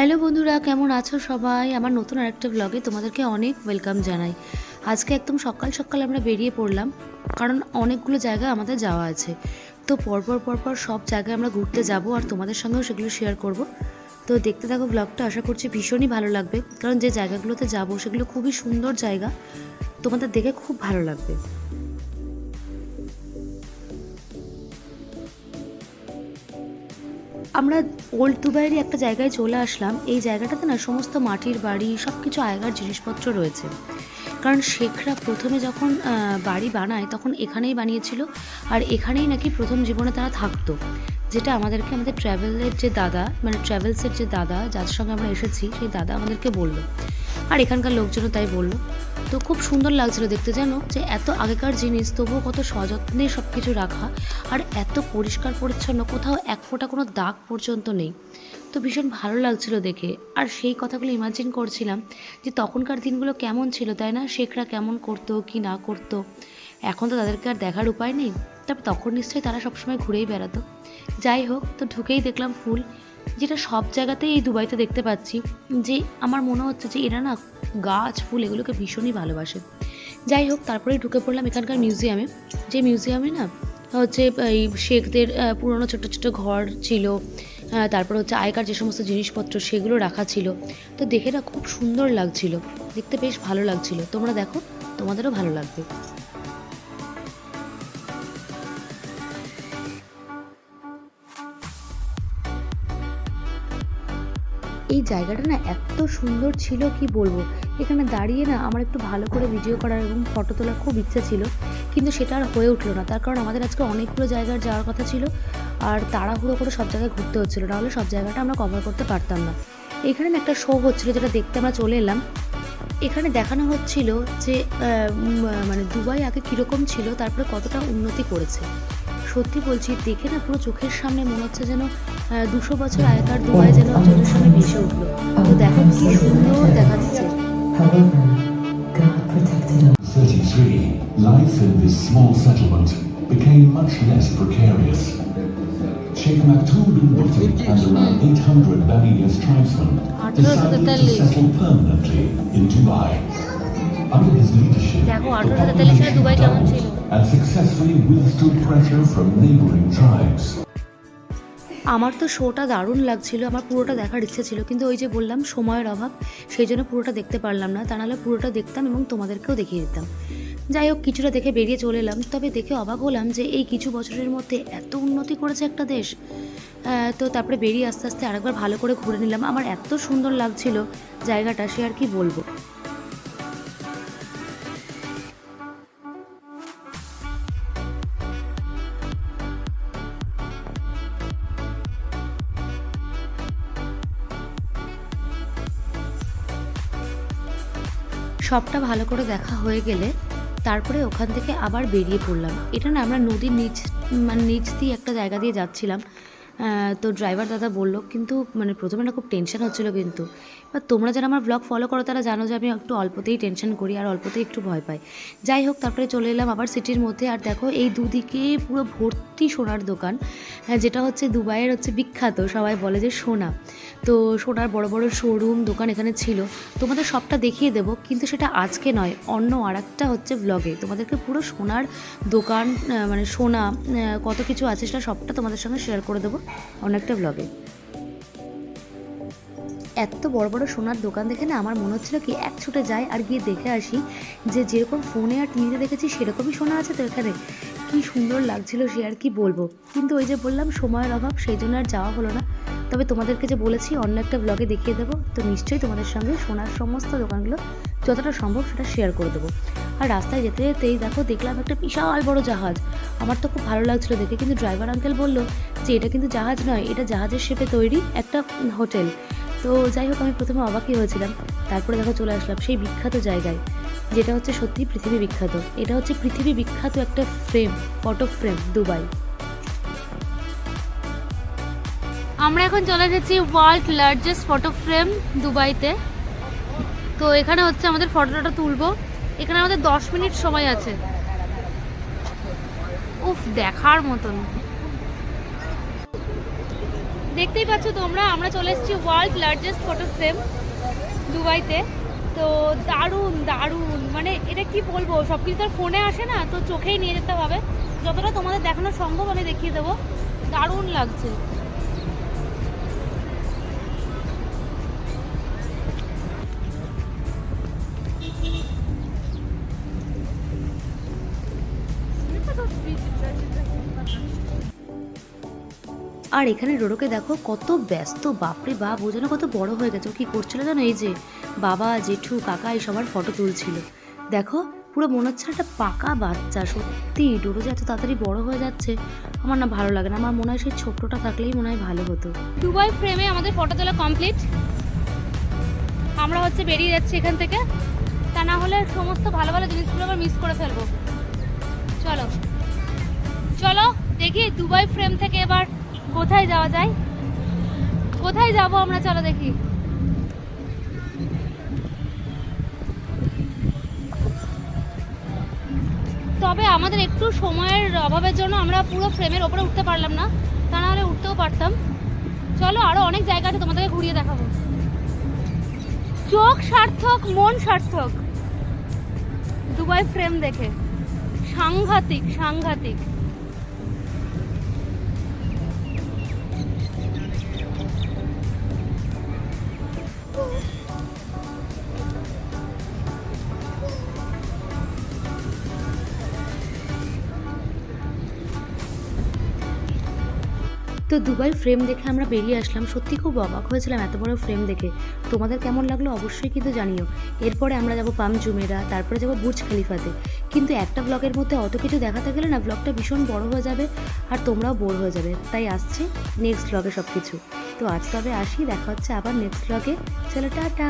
Hello বন্ধুরা, কেমন আছো সবাই? আমার নতুন আরেকটা ব্লগে তোমাদেরকে অনেক ওয়েলকাম জানাই। আজকে একদম সকাল সকাল আমরা বেরিয়ে পড়লাম, কারণ অনেকগুলো জায়গা আমাদের যাওয়া আছে। তো পরপর পরপর সব জায়গায় আমরা ঘুরতে যাব আর তোমাদের সঙ্গেও সেগুলো শেয়ার করব। তো দেখতে থাকো ব্লগটা আশা করছি ভীষণই ভালো লাগবে, কারণ যে জায়গাগুলোতে যাব সেগুলো খুবই সুন্দর জায়গা, তোমাদের দেখে খুব ভালো লাগবে। আমরা ওল্ড দুবাইয়েরই একটা জায়গায় চলে আসলাম। এই জায়গাটাতে না সমস্ত মাটির বাড়ি সব কিছু আগেকার জিনিসপত্র রয়েছে। কারণ শেখরা প্রথমে যখন বাড়ি বানায় তখন এখানেই বানিয়েছিল। আর এখানেই নাকি প্রথম জীবনে তারা থাকতো। যেটা আমাদেরকে, আমাদের ট্র্যাভেলের যে দাদা মানে ট্রাভেলসের যে দাদা, যার সঙ্গে আমরা এসেছি, সেই দাদা আমাদেরকে বলল। আর এখানকার লোকজনও তাই বলল। তো খুব সুন্দর লাগছিল দেখতে জানো? যে এত আগেকার জিনিস, তবুও কত সযত্নে সব কিছু রাখা আর এত পরিষ্কার পরিচ্ছন্ন, কোথাও এক ফোঁটা কোনো দাগ পর্যন্ত নেই। তো ভীষণ ভালো লাগছিল দেখে। আর সেই কথাগুলো ইমাজিন করছিলাম যে তখনকার দিনগুলো কেমন ছিল, তাই না? শেখরা কেমন করতো, কি না করতো? এখন তো তাদেরকে আর দেখার উপায় নেই। তবে তখন নিশ্চয়ই তারা সবসময় ঘুরেই বেড়াতো। যাই হোক, তো ঢুকেই দেখলাম ফুল, যেটা সব জায়গাতেই এই দুবাইতে দেখতে পাচ্ছি। যে আমার মনে হচ্ছে যে এরা না গাছ, ফুল এগুলোকে ভীষণই ভালোবাসে। যাই হোক, তারপরেই ঢুকে পড়লাম এখানকার মিউজিয়ামে। যে মিউজিয়ামে না, হচ্ছে, এই শেখদের পুরনো ছোট ছোট ঘর ছিল তারপর হচ্ছে আয়কার যে সমস্ত জিনিসপত্র, সেগুলো রাখা ছিল। তো দেখে না খুব সুন্দর লাগছিল। দেখতে বেশ ভালো লাগছিল। তোমরা দেখো, তোমাদেরও ভালো লাগবে। এই জায়গাটা না এত সুন্দর ছিল, কি বলব? এখানে দাঁড়িয়ে না আমার একটু ভালো করে ভিডিও করার এবং ফটো তোলার খুব ইচ্ছা ছিল, কিন্তু সেটা আর হয়ে উঠল না। তার কারণ আমাদের আজকে অনেকগুলো জায়গার যাওয়ার কথা ছিল, আর তাড়াহুড়ো করে সব জায়গায় ঘুরতে হচ্ছিল নাহলে সব জায়গাটা আমরা কভার করতে পারতাম না। এখানে একটা শো হচ্ছিল, যেটা দেখতে আমরা চলে এলাম। এখানে দেখানো হচ্ছিল যে মানে দুবাই আগে কীরকম ছিল, তারপরে কতটা উন্নতি করেছে। সত্যি বলছি দেখে না পুরো চোখের সামনে মনে হচ্ছে যেন দুশো বছর আগেকার দুবাই যেন চোখের সামনে ভেসে উঠল তো দেখো কি সুন্দর us. 33, life in this small settlement became much less precarious. Sheikh Maktoum bin Muti and around 800 Balinese tribesmen decided to settle permanently in Dubai. দেখো আঠারোশো তেতাল্লিশ সালে দুবাই কেমন ছিল. আমার তো শোটা দারুণ লাগছিল আমার পুরোটা দেখার ইচ্ছে ছিল কিন্তু ওই যে বললাম সময়ের অভাব সেই জন্য পুরোটা দেখতে পারলাম না তা নাহলে পুরোটা দেখতাম এবং তোমাদেরকেও দেখিয়ে দিতাম। যাই হোক কিছুটা দেখে বেরিয়ে চলে এলাম তবে দেখে অবাক হলাম যে এই কিছু বছরের মধ্যে এত উন্নতি করেছে একটা দেশ। তো তারপরে বেরিয়ে আস্তে আস্তে আরেকবার ভালো করে ঘুরে নিলাম আমার এত সুন্দর লাগছিল জায়গাটা সে আর কি বলব। সবটা ভালো করে দেখা হয়ে গেলে তারপরে ওখান থেকে আবার বেরিয়ে পড়লাম। এটা না আমরা নদীর নিচ মানে নিচ দিয়ে একটা জায়গা দিয়ে যাচ্ছিলাম। তো ড্রাইভার দাদা বলল কিন্তু মানে প্রথমে না খুব টেনশন হচ্ছিল কিন্তু। এবার তোমরা যারা আমার ব্লগ ফলো করো তারা জানো যে আমি একটু অল্পতেই টেনশন করি আর অল্পতেই একটু ভয় পাই। যাই হোক তারপরে চলে এলাম আবার সিটির মধ্যে। আর দেখো এই দুদিকে পুরো ভর্তি সোনার দোকান। হ্যাঁ, যেটা হচ্ছে দুবাইয়ের হচ্ছে বিখ্যাত সবাই বলে যে সোনা। তো সোনার বড় বড় শোরুম দোকান এখানে ছিল। তোমাদের সবটা দেখিয়ে দেবো, কিন্তু সেটা আজকে নয়, অন্য আর একটা হচ্ছে ব্লগে তোমাদেরকে পুরো সোনার দোকান মানে সোনা কত কিছু আছে সেটা সবটা তোমাদের সঙ্গে শেয়ার করে দেবো অন্য একটা ব্লগে এত বড় বড় সোনার দোকান দেখে না আমার মনে হচ্ছিল কি এক ছুটে যাই আর গিয়ে দেখে আসি যে যেরকম ফোনে আর টিভিতে দেখেছি সেরকমই সোনা আছে তো এখানে। কি সুন্দর লাগছিল সে আর কি বলব। কিন্তু ওই যে বললাম, সময়ের অভাব, সেই জন্য আর যাওয়া হলো না। তবে তোমাদেরকে যে বলেছি, অন্য একটা ব্লগে দেখিয়ে দেবো। তো নিশ্চয়ই তোমাদের সঙ্গে সোনার সমস্ত দোকানগুলো যতটা সম্ভব সেটা শেয়ার করে দেবো। আর রাস্তায় যেতে যেতেই দেখো, দেখলাম একটা বিশাল বড় জাহাজ। আমার তো খুব ভালো লাগছিল দেখে, কিন্তু ড্রাইভার আঙ্কেল বলল যে, এটা কিন্তু জাহাজ নয়, এটা জাহাজের শেপে তৈরি একটা হোটেল তো যাই হোক, আমি প্রথমে অবাকই হয়েছিলাম। তারপরে দেখো চলে আসলাম সেই বিখ্যাত জায়গায়, যেটা হচ্ছে সত্যি পৃথিবী বিখ্যাত। এটা হচ্ছে পৃথিবী বিখ্যাত একটা ফ্রেম ফটো ফ্রেম দুবাই আমরা এখন চলে যাচ্ছি ওয়ার্ল্ড লার্জেস্ট ফটো ফ্রেম দুবাইতে। তো এখানে হচ্ছে আমাদের ফটোটা তুলবো। এখানে আমাদের দশ মিনিট সময় আছে। উফ, দেখার মতন। দেখতেই পাচ্ছ তোমরা, আমরা চলে এসেছি ওয়ার্ল্ড লার্জেস্ট ফটো ফ্রেম দুবাইতে। তো দারুণ দারুণ। মানে এটা কি বলব সব কিছু তার ফোনে আসে না, তো চোখেই নিয়ে যেতে হবে। যতটা তোমাদের দেখানো সম্ভব, আমি দেখিয়ে দেবো। দারুণ লাগছে। আর এখানে রোডোকে দেখো কত ব্যস্ত, বাপরে বাপ, ও যেন কত বড় হয়ে গেছে। ও কি করছিল জানো? এই যে বাবা, জেঠু, কাকা, এই সবার ফটো তুলছিল। দেখো, পুরো মনে হচ্ছে একটা পাকা বাচ্চা, সত্যি। ডোরো যে এত তাড়াতাড়ি বড় হয়ে যাচ্ছে, আমার না ভালো লাগে না। আমার মনে হয় সেই ছোট্টটা থাকলেই মনে হয় ভালো হতো। দুবাই ফ্রেমে আমাদের ফটো তোলা কমপ্লিট আমরা হচ্ছে বেরিয়ে যাচ্ছি এখান থেকে। তা না হলে সমস্ত ভালো ভালো জিনিসগুলো আবার মিস করে ফেলব। চলো। চলো, দেখি দুবাই ফ্রেম থেকে কোথায় যাওয়া যায়? কোথায় যাব আমরা? চলো দেখি। তবে আমাদের একটু সময়ের অভাবের জন্য আমরা পুরো ফ্রেমের ওপরে উঠতে পারলাম না। তা নাহলে উঠতেও পারতাম। চলো, আরও অনেক জায়গা আছে তোমাদেরকে ঘুরিয়ে দেখাবো। চোখ সার্থক, মন সার্থক। দুবাই ফ্রেম দেখে। সাংঘাতিক সাংঘাতিক। তো দুবাই ফ্রেম দেখে আমরা বেরিয়ে আসলাম। সত্যি খুব অবাক হয়েছিলাম এত বড় ফ্রেম দেখে। তোমাদের কেমন লাগল অবশ্যই কিন্তু জানিও। এরপরে আমরা যাব পাম জুমেরা, তারপরে যাব বুর্জ খালিফাতে। কিন্তু একটা ব্লগের মধ্যে অত কিছু দেখাতে গেলে না ব্লগটা ভীষণ বড় হয়ে যাবে আর তোমরাও বোর হয়ে যাবে। তাই আসছে নেক্সট ব্লগে সব কিছু তো আজ তবে আসি দেখা হচ্ছে আবার নেক্সট ব্লগে চলো টাটা!